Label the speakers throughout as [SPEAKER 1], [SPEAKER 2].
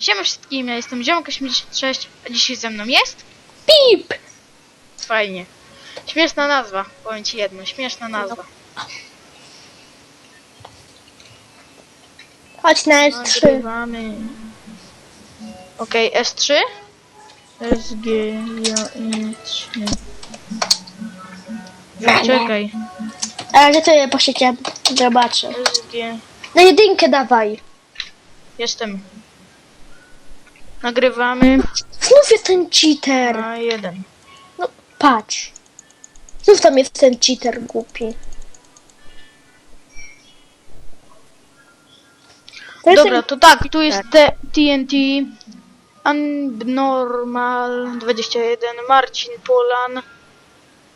[SPEAKER 1] Siema wszystkim, ja jestem Ziomek86, a dzisiaj ze mną jest?
[SPEAKER 2] Pip!
[SPEAKER 1] Fajnie. Śmieszna nazwa, powiem ci jedno, śmieszna nazwa.
[SPEAKER 2] Chodź na S3.
[SPEAKER 1] Nagrywamy. Okej, S3? SG, ja, I, 3. Czekaj,
[SPEAKER 2] Ale to ja posiedziałem, zobaczę.
[SPEAKER 1] SG,
[SPEAKER 2] Na jedynkę dawaj.
[SPEAKER 1] jestem. Nagrywamy
[SPEAKER 2] Znów jest ten cheater.
[SPEAKER 1] na jeden.
[SPEAKER 2] No, patrz. Znów tam jest ten cheater głupi. To jest
[SPEAKER 1] Dobra, to tak, tu jest TNT, Abnormal 21, Marcin Polan,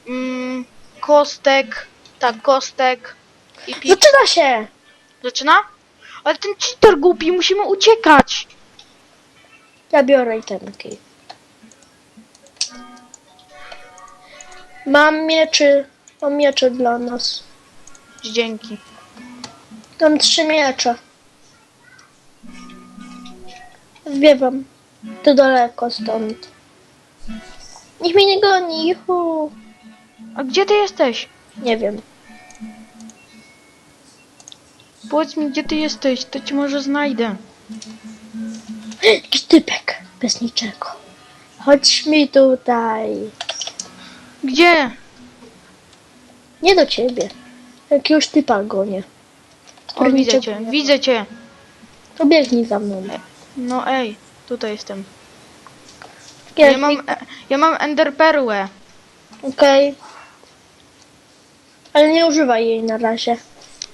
[SPEAKER 1] mm, Kostek, tak, Kostek i Pi...
[SPEAKER 2] Zaczyna się!
[SPEAKER 1] Zaczyna? Ale ten cheater głupi, musimy uciekać!
[SPEAKER 2] Ja biorę itemki. Mam mieczy. Mam miecze dla nas.
[SPEAKER 1] Dzięki.
[SPEAKER 2] Mam trzy miecze. Zbiewam. To daleko stąd. Niech mnie nie goni, juhu.
[SPEAKER 1] A gdzie ty jesteś?
[SPEAKER 2] Nie wiem.
[SPEAKER 1] Powiedz mi, gdzie ty jesteś, to cię może znajdę.
[SPEAKER 2] Jakiś typek. Bez niczego. Chodź mi tutaj.
[SPEAKER 1] Gdzie?
[SPEAKER 2] Nie do ciebie. Jakiegoś typa gonię.
[SPEAKER 1] O,
[SPEAKER 2] Który
[SPEAKER 1] widzę
[SPEAKER 2] niczego
[SPEAKER 1] cię,
[SPEAKER 2] nie-
[SPEAKER 1] widzę cię.
[SPEAKER 2] To biegnij za mną.
[SPEAKER 1] No ej, tutaj jestem. Ja mam, e, ja mam enderperłę.
[SPEAKER 2] Okej. Ale nie używaj jej na razie.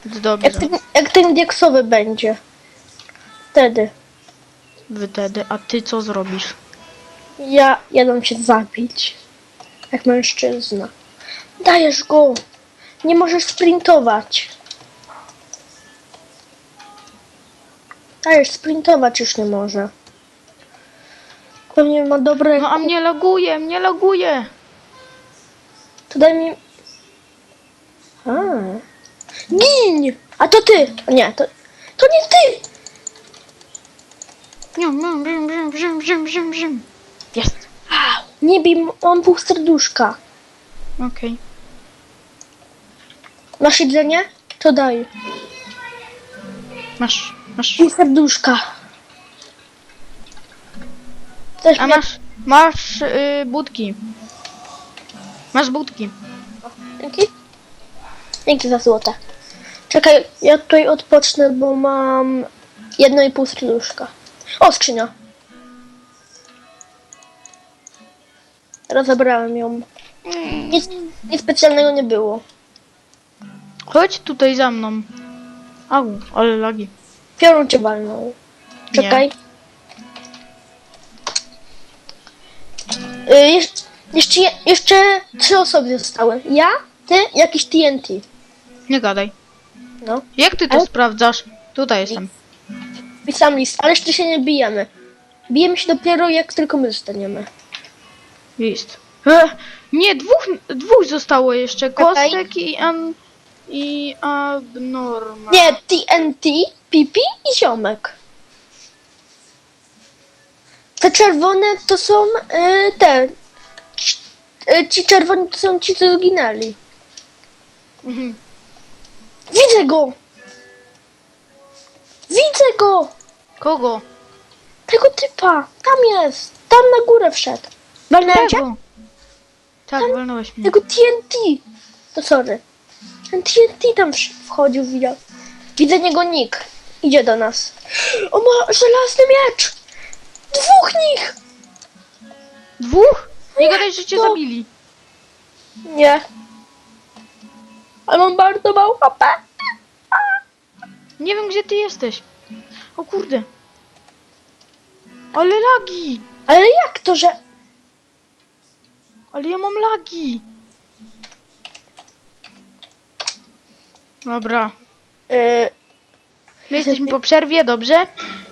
[SPEAKER 1] Dobrze.
[SPEAKER 2] Jak ten, jak ten dieksowy będzie. Wtedy.
[SPEAKER 1] Wtedy, a ty co zrobisz?
[SPEAKER 2] Ja jadę się zabić. Jak mężczyzna. Dajesz go. Nie możesz sprintować. Dajesz sprintować już nie może. Pewnie ma dobre.
[SPEAKER 1] No a mnie loguje, mnie loguje.
[SPEAKER 2] To daj mi. A. Gin! A to ty! Nie, to. To nie ty!
[SPEAKER 1] Jest.
[SPEAKER 2] Nie bij, mam pół serduszka.
[SPEAKER 1] Okej.
[SPEAKER 2] Masz jedzenie? To daj.
[SPEAKER 1] Masz, masz.
[SPEAKER 2] Pół serduszka. Też
[SPEAKER 1] A masz, masz y, budki. Masz budki.
[SPEAKER 2] Dzięki. Dzięki za złote. Czekaj, ja tutaj odpocznę, bo mam jedno i pół serduszka. O, skrzynia. Rozebrałem ją. Nic, nic specjalnego nie było.
[SPEAKER 1] Chodź tutaj za mną. Au, ale lagi.
[SPEAKER 2] Piorun cię walnął. Czekaj. Y, jesz, jeszcze, je- jeszcze trzy osoby zostały. Ja, ty, jakiś TNT.
[SPEAKER 1] Nie gadaj.
[SPEAKER 2] No.
[SPEAKER 1] Jak ty to
[SPEAKER 2] Ale-
[SPEAKER 1] sprawdzasz? Tutaj jestem.
[SPEAKER 2] Pisam list, ale jeszcze się nie bijemy. Bijemy się dopiero jak tylko my zostaniemy.
[SPEAKER 1] List. E, nie, dwóch, dwóch zostało jeszcze.
[SPEAKER 2] Czekaj.
[SPEAKER 1] Kostek i an, i abnormal.
[SPEAKER 2] Nie, TNT, Pipi i Ziomek. Te czerwone to są y, te. Ci, y, ci czerwoni to są ci, co zginęli.
[SPEAKER 1] Mhm.
[SPEAKER 2] Widzę go! Widzę go!
[SPEAKER 1] Kogo?
[SPEAKER 2] Tego typa! Tam jest! Tam na górę wszedł. Walnęcie?
[SPEAKER 1] Tego. Tak, walnąłeś mnie.
[SPEAKER 2] Tego TNT! To sorry. Ten TNT tam wsz- wchodził, widział. Widzę niego nick. Idzie do nas. O ma żelazny miecz! Dwóch nich!
[SPEAKER 1] Dwóch? Nie gadaj, że cię
[SPEAKER 2] No.
[SPEAKER 1] zabili.
[SPEAKER 2] Nie. Ale mam bardzo mało HP.
[SPEAKER 1] Nie wiem, gdzie ty jesteś. O kurde. Ale lagi.
[SPEAKER 2] Ale jak to, że...
[SPEAKER 1] Ale ja mam lagi. Dobra.
[SPEAKER 2] Yy,
[SPEAKER 1] My jesteśmy po przerwie, dobrze?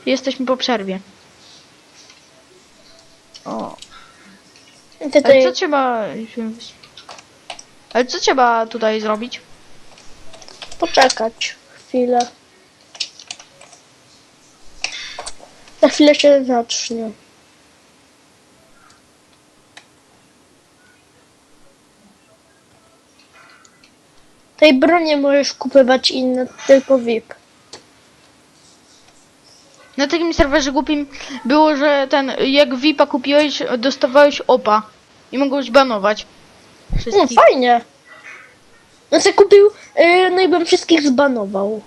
[SPEAKER 1] Jesteśmy po przerwie. O. Ale co trzeba... Ale co trzeba tutaj zrobić?
[SPEAKER 2] Poczekać chwilę. Za chwilę się zacznie. Tej broni możesz kupować inne, tylko VIP.
[SPEAKER 1] Na takim serwerze głupim było, że ten, jak VIPa kupiłeś, dostawałeś OPA. I mogłeś banować.
[SPEAKER 2] No
[SPEAKER 1] Wszystkich.
[SPEAKER 2] fajnie. No co kupił, yy, no i bym wszystkich zbanował.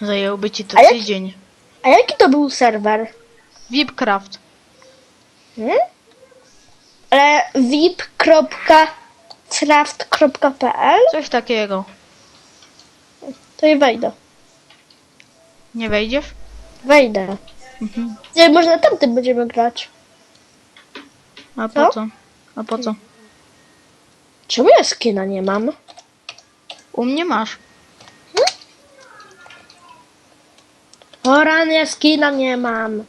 [SPEAKER 1] Zająłby ci to
[SPEAKER 2] A jak-
[SPEAKER 1] tydzień.
[SPEAKER 2] A jaki to był serwer?
[SPEAKER 1] VIPcraft.
[SPEAKER 2] Hmm? Ale vip.craft.pl
[SPEAKER 1] Coś takiego.
[SPEAKER 2] To i wejdę.
[SPEAKER 1] Nie wejdziesz?
[SPEAKER 2] Wejdę.
[SPEAKER 1] Mhm.
[SPEAKER 2] Nie, może na tamtym będziemy grać.
[SPEAKER 1] A
[SPEAKER 2] Co?
[SPEAKER 1] po co? A po co?
[SPEAKER 2] Czemu ja skina nie mam?
[SPEAKER 1] U mnie masz.
[SPEAKER 2] O rany, skina nie mam.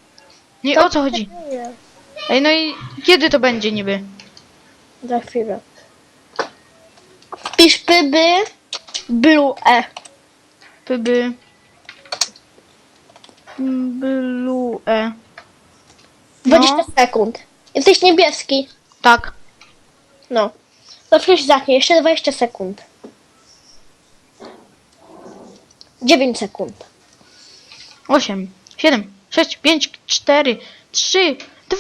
[SPEAKER 1] Nie, o co chodzi?
[SPEAKER 2] Nie.
[SPEAKER 1] Ej, no i kiedy to będzie niby?
[SPEAKER 2] Za chwilę. Pisz pyby blue e.
[SPEAKER 1] Pyby... Blue... E.
[SPEAKER 2] 20
[SPEAKER 1] No.
[SPEAKER 2] sekund. Jesteś niebieski.
[SPEAKER 1] Tak.
[SPEAKER 2] No. To coś zacznie. Jeszcze 20 sekund. 9 sekund.
[SPEAKER 1] 8, 7, 6, 5, 4, 3, 2,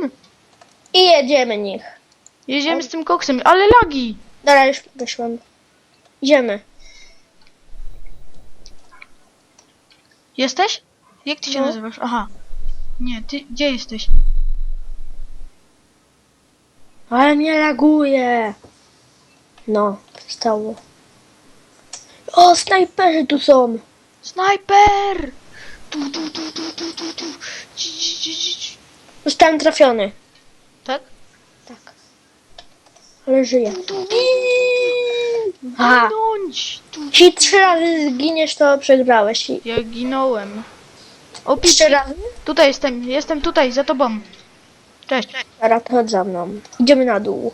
[SPEAKER 1] 1.
[SPEAKER 2] I jedziemy nich.
[SPEAKER 1] Jedziemy z tym koksem, ale lagi.
[SPEAKER 2] Dobra, już wyszłam. Idziemy.
[SPEAKER 1] Jesteś? Jak ty się
[SPEAKER 2] No.
[SPEAKER 1] nazywasz? Aha. Nie, ty gdzie jesteś?
[SPEAKER 2] Ale mnie laguje. No, stało. O, snajperzy tu są.
[SPEAKER 1] Snajper! Tu, tu, tu, tu, tu, tu, tu. Ci, ci, ci, ci, ci.
[SPEAKER 2] Zostałem trafiony.
[SPEAKER 1] Tak?
[SPEAKER 2] Tak. Ale żyję.
[SPEAKER 1] Tu, tu, tu,
[SPEAKER 2] Aha.
[SPEAKER 1] Walnąć! Tu.
[SPEAKER 2] Jeśli trzy razy zginiesz, to przegrałeś. I-
[SPEAKER 1] Ja ginąłem. O,
[SPEAKER 2] Trzy razy?
[SPEAKER 1] tutaj jestem, jestem tutaj, za tobą. Cześć.
[SPEAKER 2] To chodź za mną. Idziemy na dół.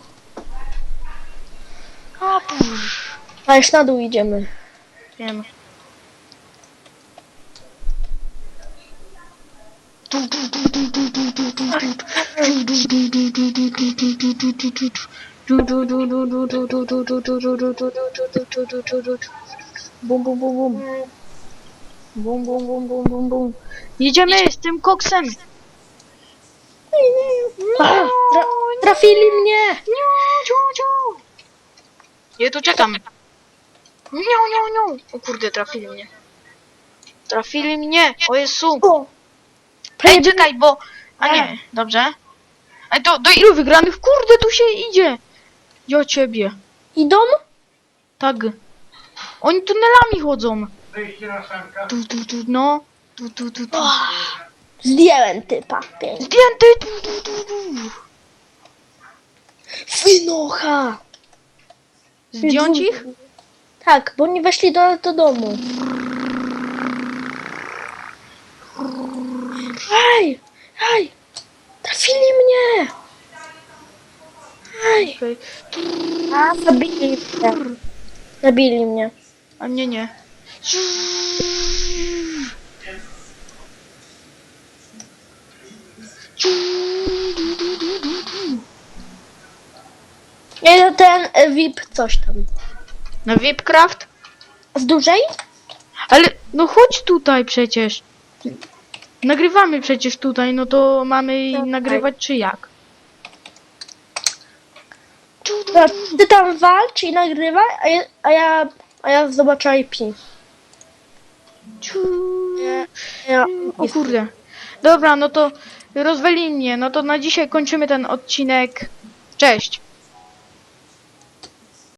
[SPEAKER 1] A, pusz.
[SPEAKER 2] A już na dół idziemy.
[SPEAKER 1] Wiem. Bum, bum, bum, bum. Bum, bum, bum, bum, bum, bum. Jedziemy z tym koksem.
[SPEAKER 2] A, tra trafili mnie!
[SPEAKER 1] Ja tu czekam. Niu, niu, niu. O kurde, trafili mnie. Trafili mnie. O Jezu.
[SPEAKER 2] O!
[SPEAKER 1] Ej, czekaj, bo... A nie, dobrze. Ej, to do ilu wygranych? Kurde, tu się idzie. Jo ciebie.
[SPEAKER 2] Idą?
[SPEAKER 1] Tak. Oni tunelami chodzą.
[SPEAKER 3] Wyjście na sanka.
[SPEAKER 1] Tu, tu, tu, no. Tu, tu, tu, tu.
[SPEAKER 2] Zdjąłem typa. Pięknie.
[SPEAKER 1] Zdjęty. Tu, tu, tu, tu.
[SPEAKER 2] Wynocha!
[SPEAKER 1] Zdjąć ich?
[SPEAKER 2] Tak, bo oni weszli do, do domu. Ej! Ej! Trafili mnie!
[SPEAKER 1] Okej.
[SPEAKER 2] A, zabili mnie. Zabili mnie.
[SPEAKER 1] A mnie nie.
[SPEAKER 2] Ja idę ten e, VIP coś tam.
[SPEAKER 1] Na Vipcraft?
[SPEAKER 2] Z dużej?
[SPEAKER 1] Ale no chodź tutaj przecież. Nagrywamy przecież tutaj, no to mamy nagrywać czy jak?
[SPEAKER 2] Dobra, Ty tam walcz i nagrywaj, a ja, a ja, a ja zobaczę IP. Ja, ja,
[SPEAKER 1] O kurde. Dobra, no to rozwali mnie. No to na dzisiaj kończymy ten odcinek. Cześć.